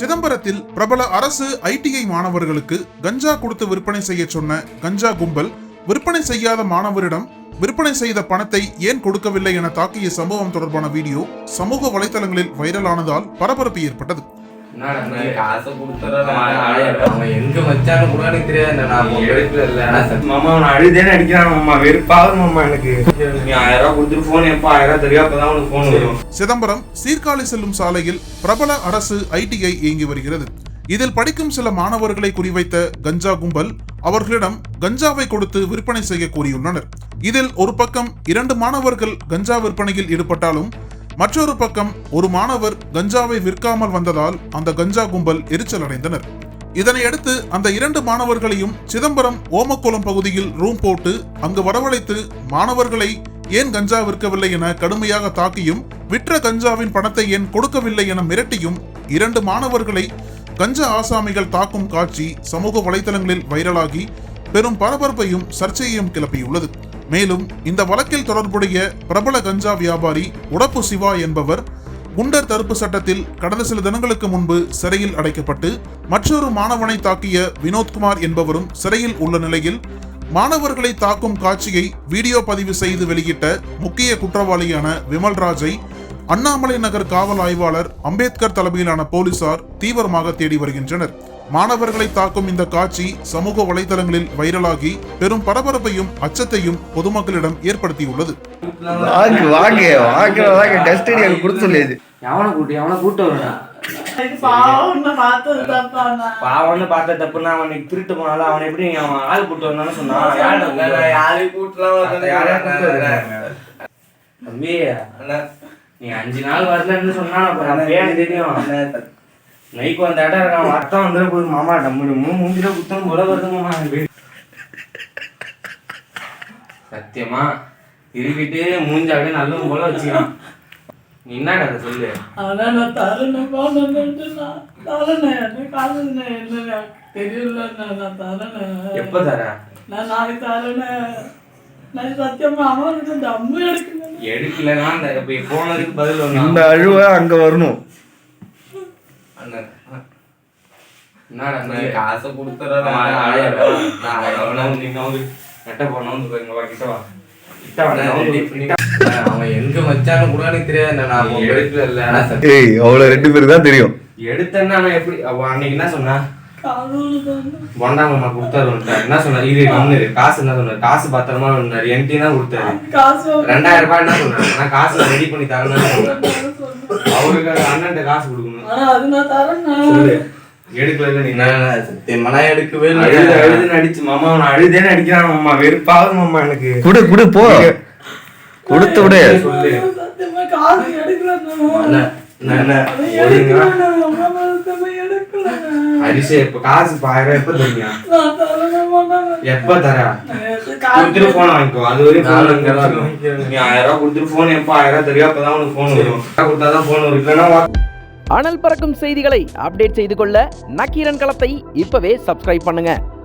சிதம்பரத்தில் பிரபல அரசு ஐடிஐ மாணவர்களுக்கு கஞ்சா கொடுத்து விற்பனை செய்ய சொன்ன கஞ்சா கும்பல் விற்பனை செய்யாத மாணவரிடம் விற்பனை செய்த பணத்தை ஏன் கொடுக்கவில்லை என தாக்கிய சம்பவம் தொடர்பான வீடியோ சமூக வலைதளங்களில் வைரலானதால் பரபரப்பு ஏற்பட்டது. காசை கொடுத்துறேன் அவன் எங்க வச்சாலும் கூட எனக்கு தெரியாது. நான் எடுக்கல இல்ல. மாமா அவன் அழுதேன்னு அடிக்கிறான் மாமா? வெறுப்பாகும் மாமா எனக்கு. நீ ஆயிரம் ரூபாய் கொடுத்துட்டு போன் எப்போ ஆயிரம் ரூபாய் தெரியும் அப்பதான் உனக்கு போன் வரும். சிதம்பரம் சீர்காழி செல்லும் சாலையில் பிரபல அரசு ஐடிஐ இயங்கி வருகிறது. இதில் படிக்கும் சில மாணவர்களை குறிவைத்த கஞ்சா கும்பல் அவர்களிடம் கஞ்சாவை கொடுத்து விற்பனை செய்ய கூறியுள்ளனர் இதில் ஒரு பக்கம் இரண்டு மாணவர்கள் கஞ்சா விற்பனையில் ஈடுபட்டாலும் மற்றொரு பக்கம் ஒரு மாணவர் கஞ்சாவை விற்காமல் வந்ததால் அந்த கஞ்சா கும்பல் எரிச்சல் அடைந்தனர் இதனையடுத்து அந்த இரண்டு மாணவர்களையும் சிதம்பரம் ஓமக்குளம் பகுதியில் ரூம் போட்டு அங்கு வரவழைத்து மாணவர்களை ஏன் கஞ்சா விற்கவில்லை என கடுமையாக தாக்கியும் விற்ற கஞ்சாவின் பணத்தை ஏன் கொடுக்கவில்லை என மிரட்டியும் இரண்டு மாணவர்களை கஞ்சா ஆசாமிகள் தாக்கும் காட்சி சமூக வலைதளங்களில் வைரலாகி பெரும் பரபரப்பையும் சர்ச்சையையும் கிளப்பியுள்ளது. மேலும் இந்த வழக்கில் தொடர்புடைய பிரபல கஞ்சா வியாபாரி உடப்பு சிவா என்பவர் குண்டர் தடுப்பு சட்டத்தில் கடந்த சில தினங்களுக்கு முன்பு சிறையில் அடைக்கப்பட்டு மற்றொரு மாணவனை தாக்கிய வினோத்குமார் என்பவரும் சிறையில் உள்ள நிலையில் மாணவர்களை தாக்கும் காட்சியை வீடியோ பதிவு செய்து வெளியிட்ட முக்கிய குற்றவாளியான விமல்ராஜை அண்ணாமலை நகர் காவல் ஆய்வாளர் அம்பேத்கர் தலைமையிலான போலீசார் தீவிரமாக தேடி வருகின்றனர். மாணவர்களை தாக்கும் இந்த காட்சி சமூக வலைதளங்களில் வைரலாகி பெரும் பரபரப்பையும் அச்சத்தையும் பொதுமக்களிடம் ஏற்படுத்தியுள்ளது. வாங்க வாங்க எனக்கு எவனை கூட்டு எவனை கூட்டு பாவம்னு பார்த்த தப்புன்னா அவனுக்கு திருட்டு போனாலும் அவனை எப்படி அவன் ஆள் கூட்டு சொன்னான் யாரையும் கூட்டலாம் தம்பி நீ அஞ்சு நாள் வரலன்னு சொன்னா அப்புறம் தெரியும். நைக்கு வந்த இடம் இருக்கான் அர்த்தம் வந்துட போகுது மாமா டம்மு மூஞ்சில குத்தம் போல வருது மாமா சத்தியமா? இருக்கிட்டு மூஞ்சி அப்படியே நல்ல போல வச்சுக்கலாம் நீ என்ன கதை சொல்லு? அதான் நான் தரணும் தரணும் என்ன காசுன்னு என்ன தெரியல நான் தரணும் எப்ப தர? நான் நாளைக்கு தரணும் நான் சத்தியமா அவனுக்கு தம்மு எடுக்கணும் எடுக்கலன்னா அந்த இப்ப போனதுக்கு பதில் இந்த அழுவ அங்க வரணும். காசை கொடுத்துறேன் ரெண்டு பேருக்கு தான் தெரியும். எடுத்தேன்னா அவன் எப்படி அவன் அன்னைக்கு என்ன சொன்னா? காதல் தானே பொண்டா மாமா கொடுத்தாரு. என்ன சொன்னாரு ஒண்ணு காசு என்ன சொன்னாரு? காசு பத்திரமா என்கிட்ட தான் கொடுத்தாரு. காசு. ரெண்டாயிரம் ரூபாய் என்ன சொன்னாரு? நான் காசு ரெடி பண்ணி தரேன்னு சொன்னாரு. அவருக்கு அண்ணன்ட்ட காசு கொடுக்கணும். ஆனா அது நான் தரேன் சொல்லு. எடுக்கல இல்ல சத்தியமா எடுக்கவே அழுது அழுது நடிச்சு மாமா அவன் அழுதேன்னு அடிக்கிறான் மாமா. வெறுப்பாகும் மாமா எனக்கு. குடு குடு போ. கொடுத்து விடு. சொல்லு. சத்தியமா காசு எடுக்கல என்ன, எப்ப காசு பாயிரம் எப்ப தருவியா? எப்ப தர? கொடுத்துட்டு போன் வாங்கிக்கோ. அது வரையும் நீ ஆயிரம் ரூபாய் கொடுத்துட்டு போன் எப்ப ஆயிரம் தெரியும் அப்பதான் உனக்கு போன் வரும். கொடுத்தாதான் போன் வரும். இல்லைன்னா அனல் பறக்கும் செய்திகளை அப்டேட் செய்து கொள்ள நக்கீரன் களத்தை இப்பவே சப்ஸ்கிரைப் பண்ணுங்க.